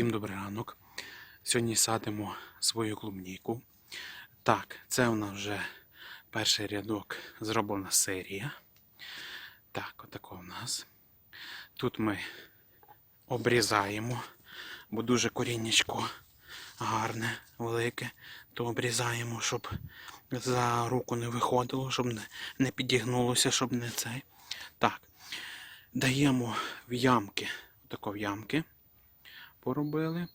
Всім добрий ранок. Сьогодні садимо свою клубніку. Так, це у нас вже перший рядок зроблена серія. Так, отако у нас. Тут ми обрізаємо, бо дуже коріннячко гарне, велике, то обрізаємо, щоб за руку не виходило, щоб не, підігнулося, щоб не цей. Так, даємо в ямки, отако в ямки поробили.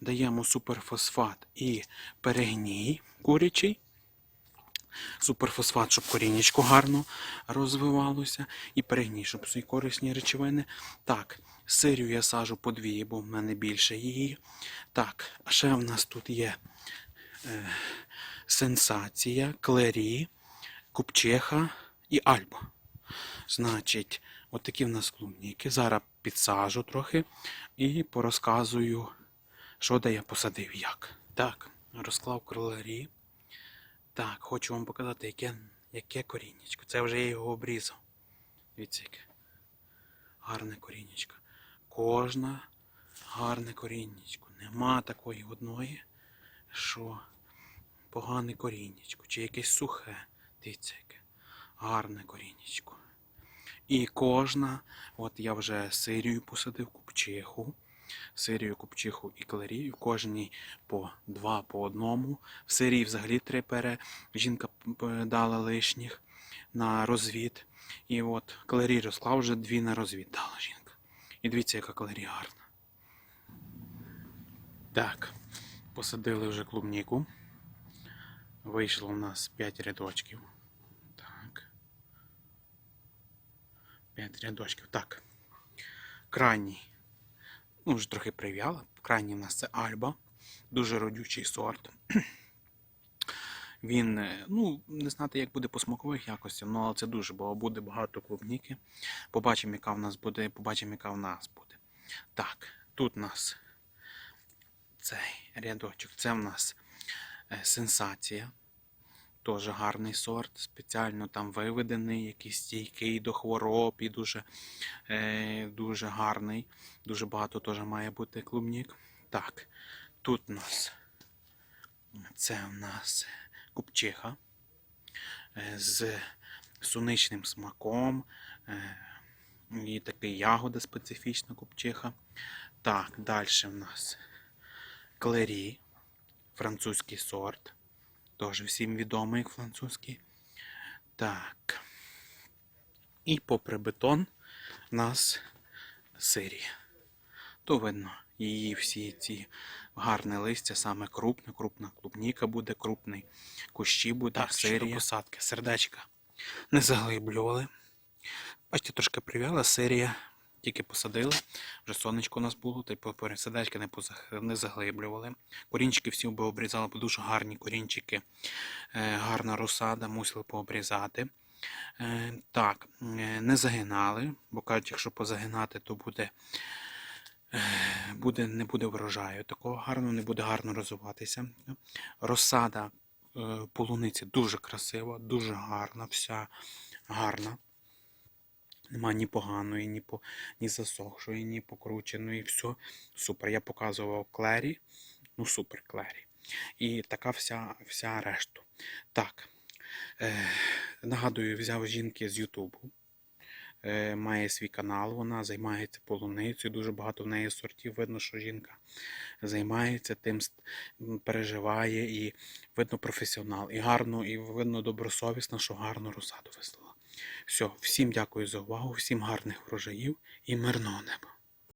Даємо суперфосфат і перегній курячий. Суперфосфат, щоб корінечко гарно розвивалося, і перегній, щоб всі корисні речовини. Так, сирю я сажу по дві, бо в мене більше її. Так, а ще в нас тут є е, сенсація, клері, купчиха і альба. Значить, отакі в нас клубніки. Зараз підсажу трохи і порозказую, що де я посадив як. Так, розклав кроларі. Так, хочу вам показати, яке, яке коріннячко. Це вже я його обрізав. Дивіться, яке гарне коріннячко. Кожна гарне коріннячко. Нема такої одної, що погане коріннячко, чи якесь сухе. Дивіться, яке гарне коріннячко. І кожна, от я вже сирію посадив купчиху, сирію, купчиху і кларію, кожній по два по одному. В сирії взагалі три пере жінка дала лишніх на розвід. І от кларі розклав вже дві на розвід дала жінка. І дивіться, яка кларі гарна. Так, посадили вже клубніку. Вийшло у нас 5 рядочків. Так. 5 рядочків. Так. Крайній. Ну, вже трохи прив'яла. Крайній у нас це Альба. Дуже родючий сорт. Він, е, ну, не знати, як буде по смакових якостях, ну, але це дуже, бо буде багато клубніки. Побачимо, яка в нас буде, побачимо, яка в нас буде. Так, тут у нас цей рядочок. Це в нас е, сенсація. Теж гарний сорт, спеціально там виведений, якийсь стійкий до хвороб і дуже, е, дуже гарний. Дуже багато теж має бути клубнік. Так, тут у нас це у нас купчиха е, з суничним смаком. Е, і такий ягода специфічна купчиха. Так, далі в нас клері, французький сорт. Теж всім відомий як французький. Так. І попри бетон у нас сирія. То видно, її всі ці гарне листя, саме крупне, крупна клубніка буде, крупний кущі буде, так, сирія. посадки, сердечка не заглиблювали. Бачите, трошки прив'яла серія. Тільки посадили, вже сонечко у нас було, та й сердечки не, не заглиблювали. Корінчики всі би обрізали, бо дуже гарні корінчики, е, гарна розсада, мусили пообрізати. Е, Так, е, не загинали, бо кажуть, якщо позагинати, то буде, буде, не буде врожаю. Такого гарно, не буде гарно розвиватися. Розсада полуниці дуже красива, дуже гарна, вся гарна. Нема ні поганої, ні, по, ні засохшої, ні покрученої. Все супер. Я показував клері. Ну, супер клері. І така вся, вся решту. Так. Е, нагадую, взяв жінки з Ютубу. Е, має свій канал, вона займається полуницею. Дуже багато в неї сортів. Видно, що жінка займається тим, переживає і видно професіонал. І гарно, і видно добросовісно, що гарно розсаду вислала. Все, всім дякую за увагу, всім гарних врожаїв і мирного неба.